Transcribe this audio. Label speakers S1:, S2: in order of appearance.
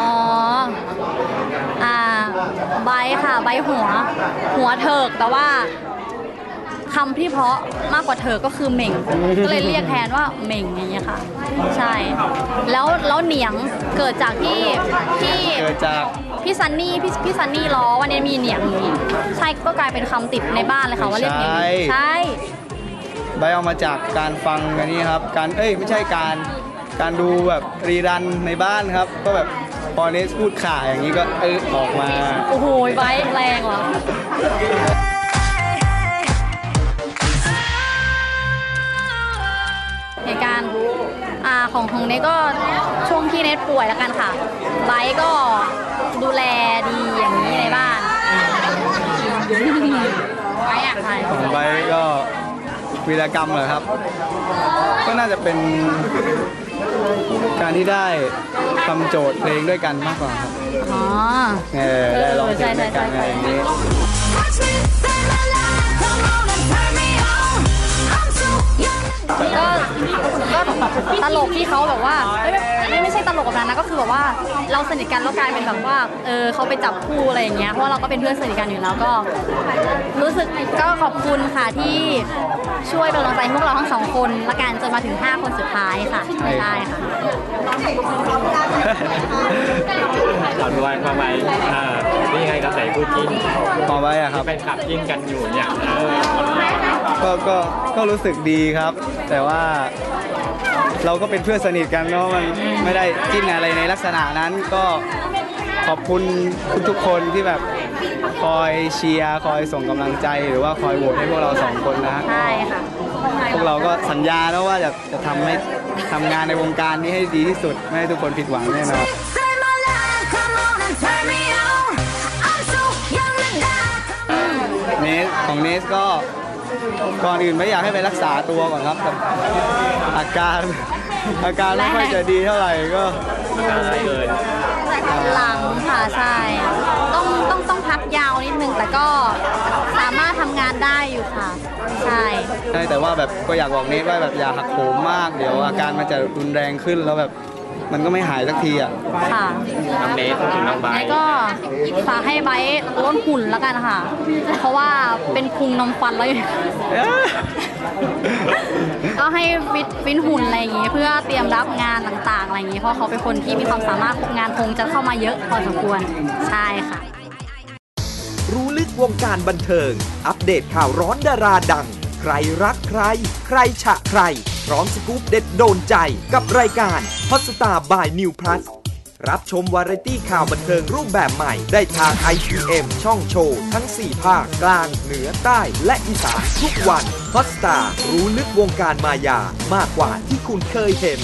S1: อ๋อ อ่า ใบค่ะ ใบหัว หัวเถิกแต่ว่าคำที่เพราะมากกว่าเถิกก็คือเหม่ง ก็เลยเรียกแทนว่าเหม่งอย่างเงี้ยค่ะ ใช่ แล้วแล้วเหนียงเกิดจากที่ที่
S2: เกิดจาก
S1: พี่ซันนี่พี่พี่ซันนี่ล้อวันนี้มีเหนียงอย่างงี้ใช่ก็กลายเป็นคำติดในบ้านเลยค่ะว่าเรียกเหนียงใช่
S2: ใบเอามาจากการฟังอันนี้ครับ การเอ้ยไม่ใช่การการดูแบบรีรันในบ้านครับ ก็แบบพอเนสพูดข่าอย่างนี้ก็เออออกมา
S1: โอ้โหใบแรงว่ะเหตุการณ์อ่าของของเนทก็ช่วงที่เนทป่วยแล้วกันค่ะไบร์ทก็ดูแลดีอย่างนี้ในบ้านไบร์ทอะใคร
S2: ของใบก็ วีรกรรมเหรอครับ ก็น่าจะเป็นการที่ได้ทำโจทย์เพลงด้วยกันมากกว่าครับ
S1: อ๋อ
S2: เออได้ร้องเพลงด้วยกัน
S1: ใช่
S2: อะไร
S1: ใช่
S2: อย่างนี้
S1: ตลกที่เขาแบบว่าเอ้ยไม่ไม่ใช่ตลกแบบนั้นนะก็คือแบบว่าเราสนิทกันแล้วกลายเป็นแบบว่าเออเขาไปจับคู่อะไรอย่างเงี้ยเพราะว่าเราก็เป็นเพื่อนสนิทกันอยู่แล้วก็ รู้สึกก็ขอบคุณค่ะที่ช่วยเป็นกำลังใจให้พวกเราทั้งสองคนละกันจนมาถึง 5 คนสุดท้ายค่ะ
S2: ใช่
S1: ได้ค่ะ
S3: เราด้วยความไว้อ่านี่ไงกระแสคู่จิ้น
S2: ต่อไปอะครับ
S3: แฟนคลับจิ้นกันอยู่เนี่ยเออ
S2: ก็ก็ก็รู้สึกดีครับ แต่ว่าเราก็เป็นเพื่อนสนิทกันเนาะมันไม่ได้จิ้นอะไรในลักษณะนั้นก็ขอบคุณทุกๆคนที่แบบคอยเชียร์คอยส่งกำลังใจหรือว่าคอยโหวตให้พวกเราสองคนนะฮะ
S1: ใช่ค่ะ
S2: พวกเราก็สัญญาแล้วว่าจะจะทำให้ทำงานในวงการนี้ให้ดีที่สุด ไม่ให้ทุกคนผิดหวังแน่นอนเนสของเนสก็ ก่อนอื่นไม่อยากให้ไปรักษาตัวก่อนครับแต่อาการอาการไม่ค่อยจะดีเท่าไหร่ก็
S3: การเกิน
S1: หลังค่ะใช่ต้องต้องต้องพักยาวนิดนึงแต่ก็สามารถทำงานได้อยู่ค่ะ ใช่
S2: ใช่แต่ว่าแบบก็อยากบอกเนสว่าแบบอย่าหักโหมมากเดี๋ยวอาการมันจะรุนแรงขึ้นแล้วแบบ มันก็ไม่หายสักทีอะ
S1: ค่ะ
S3: น้องเนสถึงน้องไบ
S1: ไบ
S3: ร์ท
S1: ก็ฝากให้ไบร์ทลดหุ่นแล้วกันค่ะ เพราะว่าเป็นพุงนมฟันแล้วอยู่ ก็ให้ฟิตฟิตหุ่นอะไรอย่างงี้เพื่อเตรียมรับงานต่างๆอะไรอย่างงี้เพราะเขาเป็นคนที่มีความสามารถงานคงจะเข้ามาเยอะพอสมควรใช่ค่ะ
S4: รู้ลึกวงการบันเทิง อัปเดตข่าวร้อนดาราดัง ใครรักใคร ใครฉะใคร พร้อมสกู๊ปเด็ดโดนใจกับรายการฮอสตาบายนิวพลัสรับชมวาไรตี้ข่าวบันเทิงรูปแบบใหม่ ได้ทาง IPM ช่องโชว์ ทั้ง 4 ภาค กลาง เหนือใต้และอีสานทุกวันฮอสตาร์รู้ลึกวงการมายามากกว่าที่คุณเคยเห็น